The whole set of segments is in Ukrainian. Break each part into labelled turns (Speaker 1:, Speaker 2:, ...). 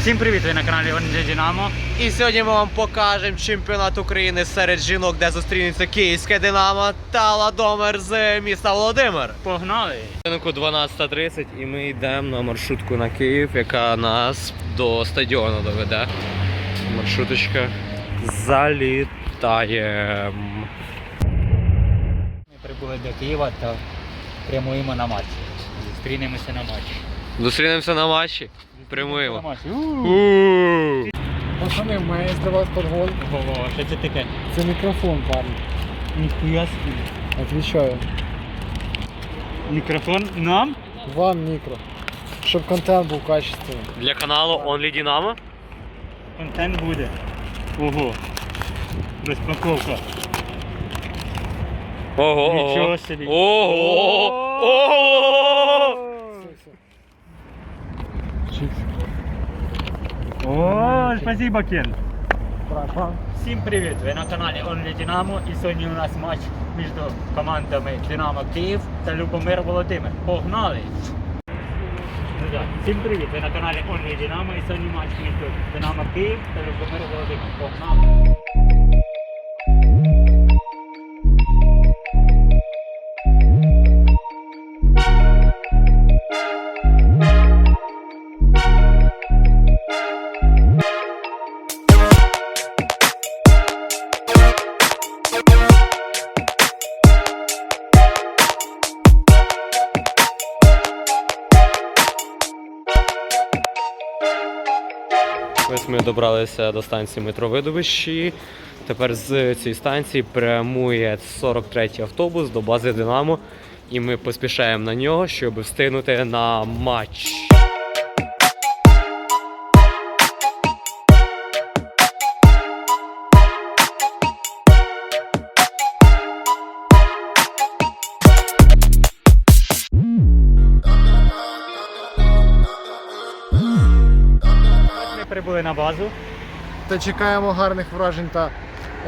Speaker 1: Всім привіт! Ви на каналі Онджа Динамо.
Speaker 2: І сьогодні ми вам покажемо чемпіонат України серед жінок, де зустрінеться Київське Динамо та Ладомир з міста Володимир.
Speaker 1: Погнали!
Speaker 2: Ринку 12.30 і ми йдемо на маршрутку на Київ, яка нас до стадіону доведе. Маршруточка залітає.
Speaker 1: Ми прибули до Києва та прямуємо на матч. Зустрінемося на матчі.
Speaker 2: Зустрінемося на матчі.
Speaker 1: У.
Speaker 3: Пацани, в мене є для вас подгон.
Speaker 1: Ого, що це таке?
Speaker 3: Це мікрофон, парні.
Speaker 1: Ніхуя собі.
Speaker 3: Отвічаю.
Speaker 1: Мікрофон нам?
Speaker 3: Вам мікро. Щоб контент був качественний.
Speaker 2: Для каналу Only Dynamo.
Speaker 1: Контент буде. Ого. Розпаковка.
Speaker 2: Ого.
Speaker 1: Нічого
Speaker 2: ого.
Speaker 1: собі.
Speaker 2: Ого. Ого.
Speaker 1: О, спасибо, Кен. Всім привіт! Ви на каналі Only Динамо і сьогодні у нас матч між командами Динамо Київ та Любомир Володимир. Погнали! Ну Всім привіт! Ви на каналі Only Динамо і сьогодні матч між Динамо Київ та Любомир Володимир. Погнали!
Speaker 2: Ми добралися до станції метро Видовищі. Тепер з цієї станції прямує 43-й автобус до бази Динамо. І ми поспішаємо на нього, щоб встигнути на матч.
Speaker 1: Прибули на базу.
Speaker 3: Та чекаємо гарних вражень та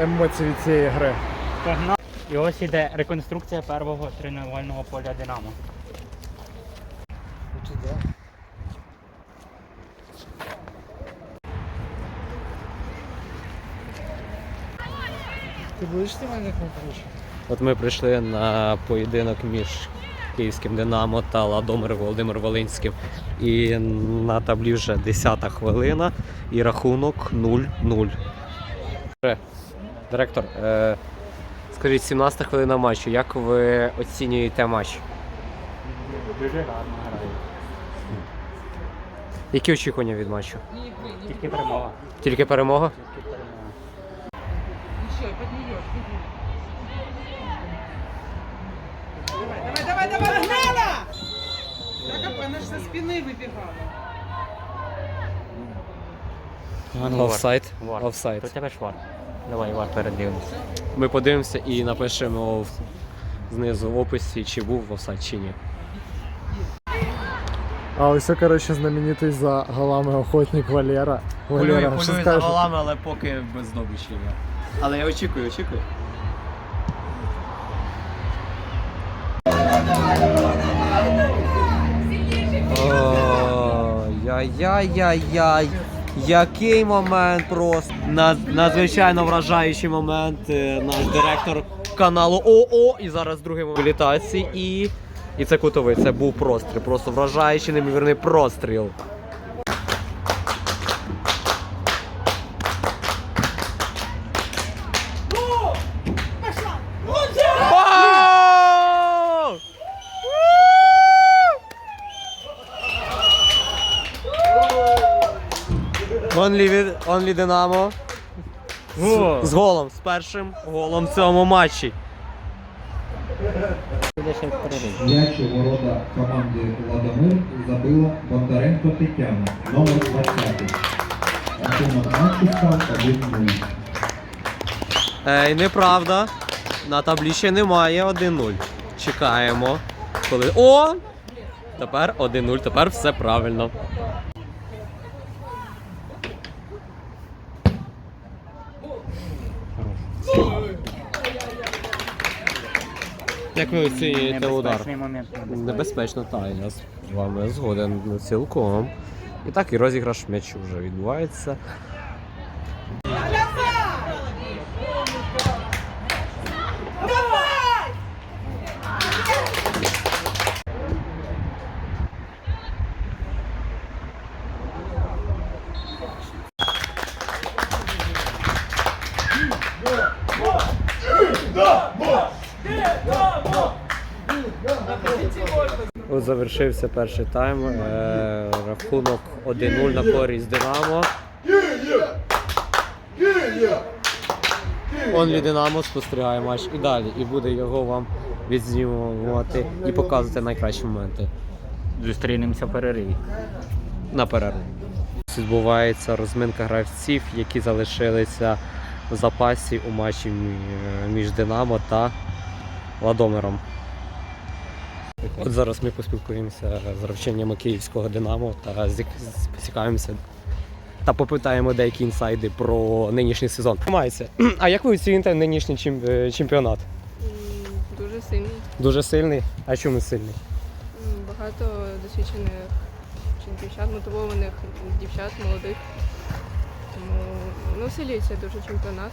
Speaker 3: емоцій від цієї гри.
Speaker 1: Погнали! І ось іде реконструкція первого тренувального поля Динамо.
Speaker 3: Ти будеш як ми
Speaker 2: От ми прийшли на поєдинок між Київським Динамо та Ладомир Володимир Волинським. І на таблі вже 10-та хвилина і рахунок 0-0. Е, Директор, е, скажіть, 17-та хвилина матчу. Як ви оцінюєте матч?
Speaker 1: Дуже гарно грають.
Speaker 2: Які очікування від матчу?
Speaker 1: Тільки перемога.
Speaker 2: Тільки перемога?
Speaker 4: Так, она же со спины выбегала.
Speaker 2: Офсайд.
Speaker 1: Вар.
Speaker 2: Офсайд.
Speaker 1: То тебе ж вар. Давай, вар передивимося.
Speaker 2: Ми подивимося і напишемо в- знизу в описі, чи був офсайд чи ні.
Speaker 3: А ось, коротше, знаменитий за голами охотник Валера. Валера, що скажеш?
Speaker 2: але поки без здобичі. Але я очікую, очікую. Яй-яй-яй-яй. Який момент просто. Над- Надзвичайно вражаючий момент. Е, Наш директор каналу ОО. І зараз другий момент реабілітації. І, і це кутовий. Це був простріл. Просто вражаючий, неймовірний простріл. Онлі від Онлі Динамо. З, з голом, з першим голом в цьому матчі.
Speaker 5: М'яч у ворота команди Ладомир забила Бондаренко Тетяна, номер 20. Рахунок матчу став 1-0.
Speaker 2: Ей, неправда. На таблі ще немає 1-0. Чекаємо. Коли. О! Тепер 1-0, тепер все правильно. Як ви оцінюєте удар?
Speaker 1: Небезпечний момент.
Speaker 2: Небезпечно, так, я з вами згоден цілком. І так і розіграш м'ячу вже відбувається. От завершився перший тайм. Е, рахунок 1-0 на користь Динамо. Онлі Динамо спостерігає матч і далі, і буде його вам відзнімувати і показувати найкращі моменти
Speaker 1: Зустрінемося в перериві.
Speaker 2: на перерву. Відбувається розминка гравців, які залишилися в запасі у матчі між Динамо та Ладомиром. От зараз ми поспілкуємося з гравчинями київського Динамо та зі- та попитаємо деякі інсайди про нинішній сезон. Мається. А як ви оціните нинішній е, чемпіонат?
Speaker 6: Дуже сильний.
Speaker 2: Дуже сильний? А чому сильний?
Speaker 6: Багато досвідчених дівчат, мотивованих дівчат, молодих. Тому ну, силюється дуже чемпіонат.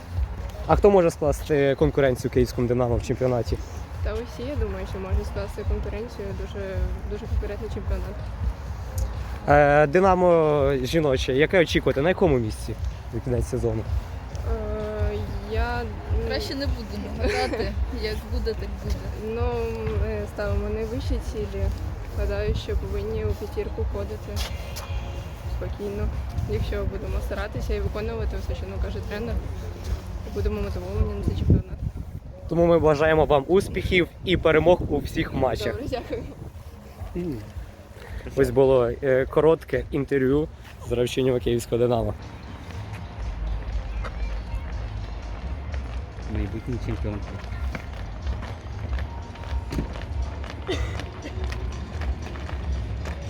Speaker 2: А хто може скласти конкуренцію київському Динамо в чемпіонаті?
Speaker 6: Та усі, я думаю, що можуть скласти конкуренцію. Дуже, дуже конкурентний чемпіонат.
Speaker 2: Е, Динамо жіноче, яке очікуєте? На якому місці від кінець сезону?
Speaker 6: Е, я
Speaker 7: Краще не будемо гадати. Як буде, так буде.
Speaker 6: ну, е, ставимо найвищі цілі. Гадаю, що повинні у п'ятірку ходити спокійно. Якщо будемо старатися і виконувати все, що нам каже тренер, і будемо мотивовані на цей чемпіонат.
Speaker 2: Тому ми бажаємо вам успіхів і перемог у всіх матчах.
Speaker 6: Добре, дякую.
Speaker 2: Ось було е, коротке інтерв'ю з гравчиню київського Динамо.
Speaker 1: Майбутній чемпіон.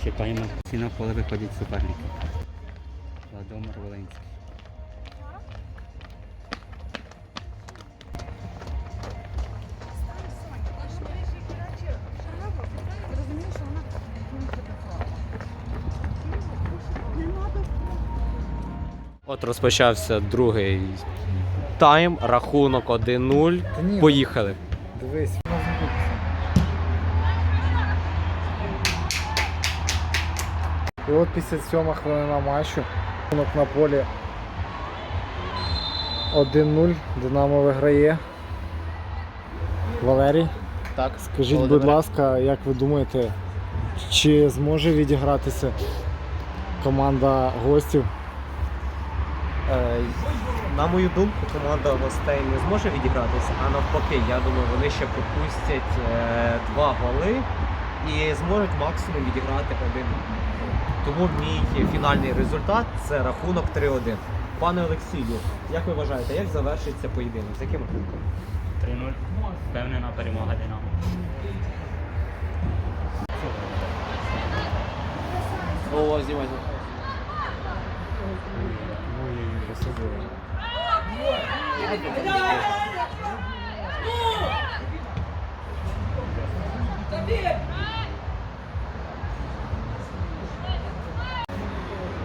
Speaker 1: Чекаємо, всі на поле виходять суперники. Владимир Волинський.
Speaker 2: От розпочався другий тайм, рахунок 1-0. Поїхали.
Speaker 3: Дивись. І от 57 хвилина матчу. Рахунок на полі 1-0. Динамо виграє. Валерій,
Speaker 2: Так,
Speaker 3: скажіть, будь ласка, як ви думаєте, чи зможе відігратися команда гостів?
Speaker 2: Е, На мою думку, команда гостей не зможе відігратися, а навпаки, я думаю, вони ще пропустять е, два голи і зможуть максимум відіграти один. Тому мій фінальний результат це рахунок 3-1. Пане Олексію, як ви вважаєте, як завершиться поєдинок? З яким рахунком?
Speaker 1: 3-0. Впевнена перемога Динамо.
Speaker 2: О, знімайте.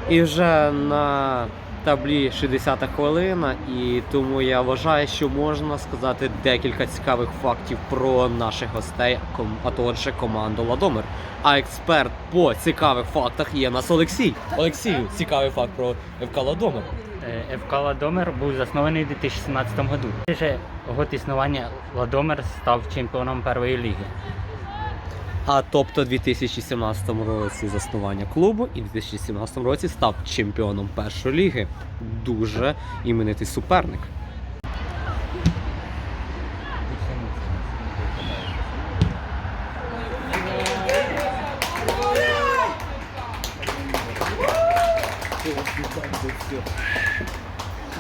Speaker 2: І вже на таблі 60-та хвилина, і тому я вважаю, що можна сказати декілька цікавих фактів про наших гостей, а отже, команду Ладомир. А експерт по цікавих фактах є нас Олексій. Олексію, цікавий факт про ФК Ладомир.
Speaker 1: Е, ФК Ладомир був заснований у 2017 році. Вже год існування Ладомир став чемпіоном першої ліги.
Speaker 2: А тобто, у 2017 році заснування клубу і в 2017 році став чемпіоном першої ліги. Дуже іменитий суперник.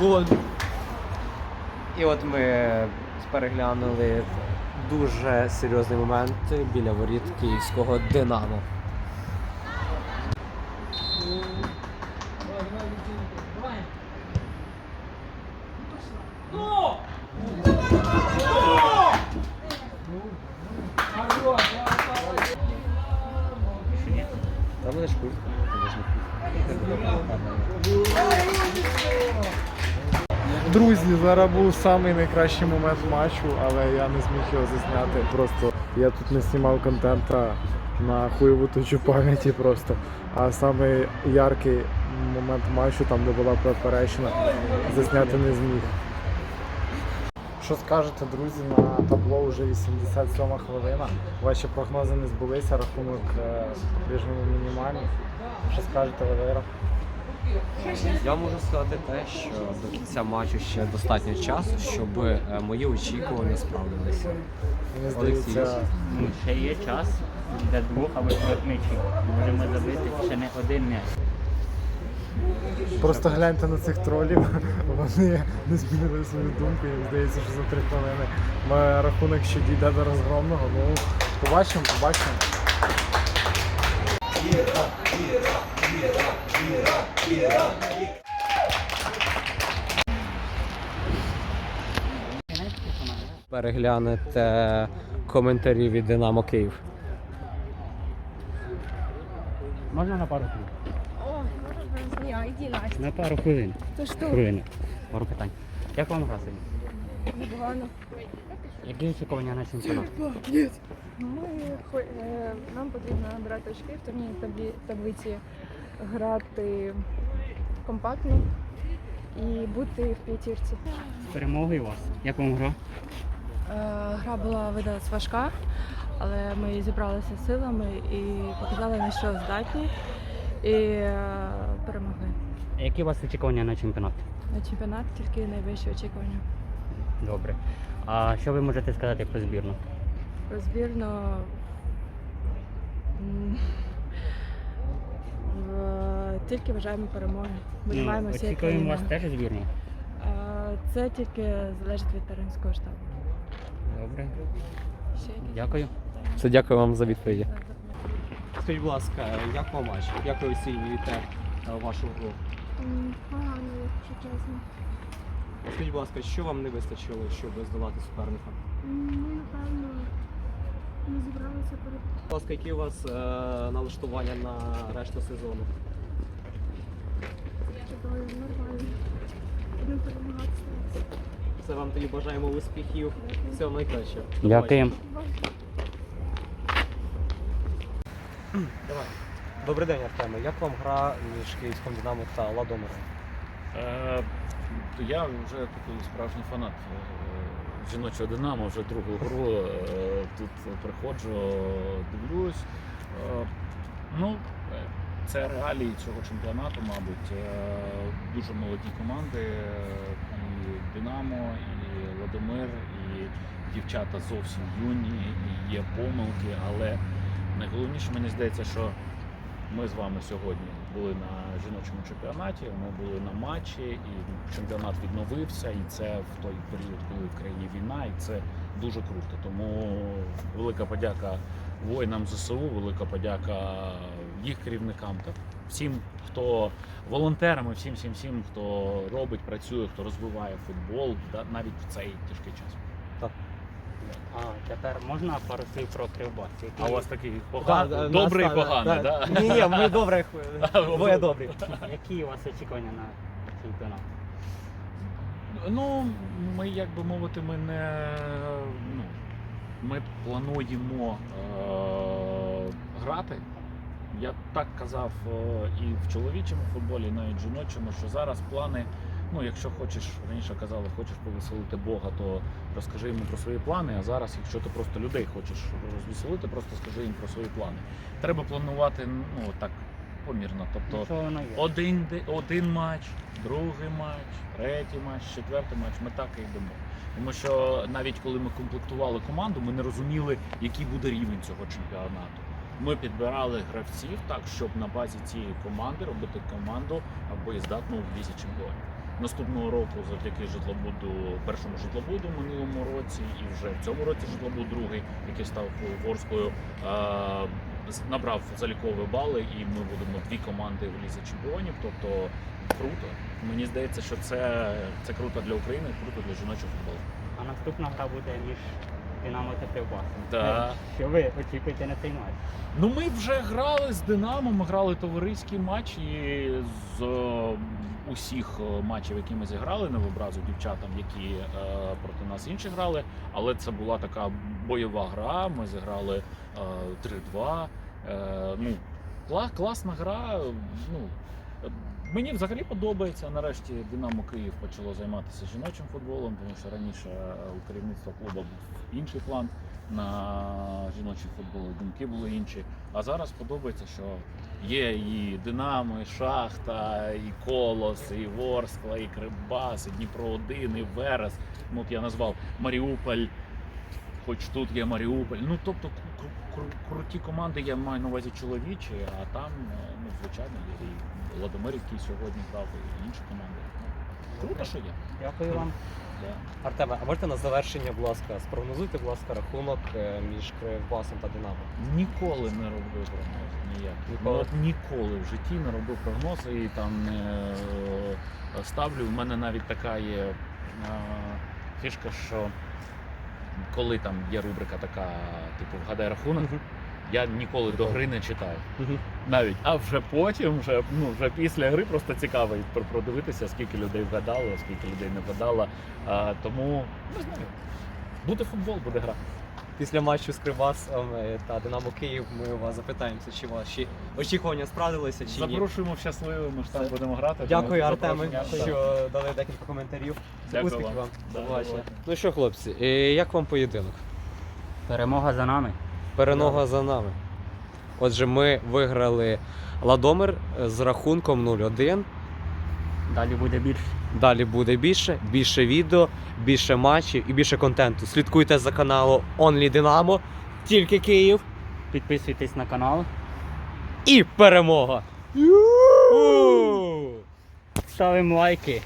Speaker 2: От. І от ми переглянули дуже серйозний момент біля воріт київського Динамо.
Speaker 3: Зараз був самий найкращий момент матчу, але я не зміг його засняти. Просто я тут не знімав контента на хуєву точу пам'яті просто. А самий яркий момент матчу, там де була поперечна, засняти не зміг. Що скажете, друзі, на табло вже 87 хвилина. Ваші прогнози не збулися, рахунок е, по-прежньому мінімальний. Що скажете, Валера?
Speaker 2: Я можу сказати те, що до кінця матчу ще достатньо часу, щоб е, мої очікування справдилися.
Speaker 3: Мені
Speaker 2: Олексій.
Speaker 3: здається,
Speaker 1: Ну, ще є час для двох або трьох м'ячів. Можемо забити ще не один м'яч.
Speaker 3: Просто гляньте на цих тролів, вони не змінили свою думку. Їм здається, що за три хвилини має рахунок ще дійде до розгромного. Ну, побачимо, побачимо.
Speaker 2: Переглянете коментарі від Динамо Київ.
Speaker 1: Можна на пару хвилин? На пару хвилин.
Speaker 6: То що?
Speaker 1: Хвилин. Пару питань. Як вам гра сьогодні?
Speaker 6: Непогано.
Speaker 1: Які очікування на чемпіонат?
Speaker 6: Ми е, нам потрібно набирати очки в турнірній таблі, таблиці, грати компактно і бути в п'ятірці.
Speaker 1: З перемогою вас. Як вам гра?
Speaker 6: Е, Гра була видалась важка, але ми зібралися силами і показали на що здатні і е, перемогли.
Speaker 1: Які у вас очікування на чемпіонат?
Speaker 6: На чемпіонат тільки найвищі очікування.
Speaker 1: Добре. А що ви можете сказати про збірну?
Speaker 6: Про збірну м, в- тільки бажаємо перемоги. Вболіваємо всі
Speaker 1: Ну, очікуємо вас теж у збірну.
Speaker 6: Е, Це тільки залежить від тренерського штабу.
Speaker 1: Добре.
Speaker 6: Ще?
Speaker 1: Дякую.
Speaker 2: Все, дякую вам за відповіді. Скажіть, будь ласка, як вам матч? Як ви оцінюєте е, вашу гру?
Speaker 6: Погано, якщо чесно.
Speaker 2: Скажіть, будь ласка, що вам не вистачило, щоб здолати суперника?
Speaker 6: Ми, напевно, не зібралися перед
Speaker 2: Будь ласка, які у вас е, налаштування на решту сезону?
Speaker 6: чудовою нормально. Будемо перемагати.
Speaker 2: Все вам тоді бажаємо успіхів. Всього найкращого.
Speaker 1: Дякуємо.
Speaker 2: Давай. Добрий день, Артеме. Як вам гра між Київським Динамо та Ладомиром?
Speaker 8: Е, Я вже такий справжній фанат е, жіночого Динамо, вже другу гру е, тут приходжу, дивлюсь. Е, Ну, це реалії цього чемпіонату, мабуть. Дуже молоді команди, і Динамо, і Ладомир, і дівчата зовсім юні, і є помилки, але найголовніше мені здається, що ми з вами сьогодні були на жіночому чемпіонаті. Ми були на матчі, і чемпіонат відновився. І це в той період, коли в країні війна, і це дуже круто. Тому велика подяка воїнам ЗСУ, велика подяка їх керівникам та всім, хто волонтерами, всім, всім, всім, хто робить, працює, хто розвиває футбол, навіть в цей тяжкий час.
Speaker 1: А тепер можна пару слів про Кривбас?
Speaker 8: А у вас такий поганий, добрий і поганий, да?
Speaker 2: Ні, ні, ми добре. Ви добрі.
Speaker 1: Які у вас очікування на чемпіонат?
Speaker 8: Ну, ми, як би мовити, ми не. Ну, ми плануємо е- грати. Я так казав е, і в чоловічому футболі, і навіть жіночому, що зараз плани. Ну, якщо хочеш, раніше казали, хочеш повеселити Бога, то розкажи йому про свої плани. А зараз, якщо ти просто людей хочеш розвеселити, просто скажи їм про свої плани. Треба планувати ну, так помірно. Тобто один, один матч, другий матч, третій матч, четвертий матч. Ми так і йдемо. Тому що навіть коли ми комплектували команду, ми не розуміли, який буде рівень цього чемпіонату. Ми підбирали гравців так, щоб на базі цієї команди робити команду боєздатну в лізі чемпіонів. Наступного року, завдяки житлобуду, першому житлобуду минулому році, і вже в цьому році житлобуд другий, який став Ворською, з- набрав залікові бали, і ми будемо дві команди в лізі чемпіонів. Тобто круто. Мені здається, що це, це круто для України, круто для жіночого футболу.
Speaker 1: А наступна гра буде між Динамо та Кривбас.
Speaker 8: Да.
Speaker 1: Що ви очікуєте на цей матч?
Speaker 8: Ну, ми вже грали з Динамо, ми грали товариський матч і з е, усіх е, матчів, які ми зіграли, не в образу дівчатам, які е, проти нас інші грали. Але це була така бойова гра. Ми зіграли е, 3-2. Е, ну, кла- класна гра. Ну, е, Мені взагалі подобається. Нарешті Динамо Київ почало займатися жіночим футболом, тому що раніше е, у керівництва клубу був інший план на жіночий футбол, думки були інші. А зараз подобається, що є і Динамо, і Шахта, і Колос, і Ворскла, і Кривбас, і Дніпро 1, і Верес. Ну, от я назвав Маріуполь, хоч тут є Маріуполь. Ну, тобто кру- кру- кру- круті команди, я маю на увазі чоловічі, а там, е, ну, звичайно, є і Володимир, який сьогодні грав, і інші команди. Ну, Круто, що є.
Speaker 1: Дякую вам.
Speaker 8: Да.
Speaker 2: Артеме, а можете на завершення, будь ласка, спрогнозуйте, будь ласка, рахунок е, між Кривбасом та Динамо.
Speaker 8: Ніколи не робив прогноз. Ніяк.
Speaker 2: Ніколи?
Speaker 8: Ну, от ніколи в житті не робив прогноз і там не е, ставлю. У мене навіть така є фішка, що коли там є рубрика така, типу, вгадай рахунок,
Speaker 2: Мгм.
Speaker 8: я ніколи до гри не читаю.
Speaker 2: Мгм.
Speaker 8: Навіть, а вже потім, вже, ну, вже після гри просто цікаво продивитися, скільки людей вгадало, скільки людей не вгадало. А, тому не знаю. Буде футбол, буде гра.
Speaker 2: Після матчу з Кривбасом е, та Динамо Київ ми у вас запитаємося, чи ваші очікування справдилися чи ні.
Speaker 8: Запрошуємо в щасливо, ми ж там будемо грати.
Speaker 2: Дякую, Артеме, що дали декілька коментарів.
Speaker 8: Дякую
Speaker 2: Успіхів
Speaker 8: вам.
Speaker 2: вам.
Speaker 8: Да,
Speaker 2: побачення. Ну що, хлопці, е, як вам поєдинок?
Speaker 1: Перемога за нами.
Speaker 2: Перемога за нами. Отже, ми виграли Ладомир з рахунком 0-1.
Speaker 1: Далі буде більше.
Speaker 2: Далі буде більше, більше відео, більше матчів і більше контенту. Слідкуйте за каналом Only Dynamo, тільки Київ
Speaker 1: Підписуйтесь на канал.
Speaker 2: і перемога!
Speaker 1: Ставимо лайки.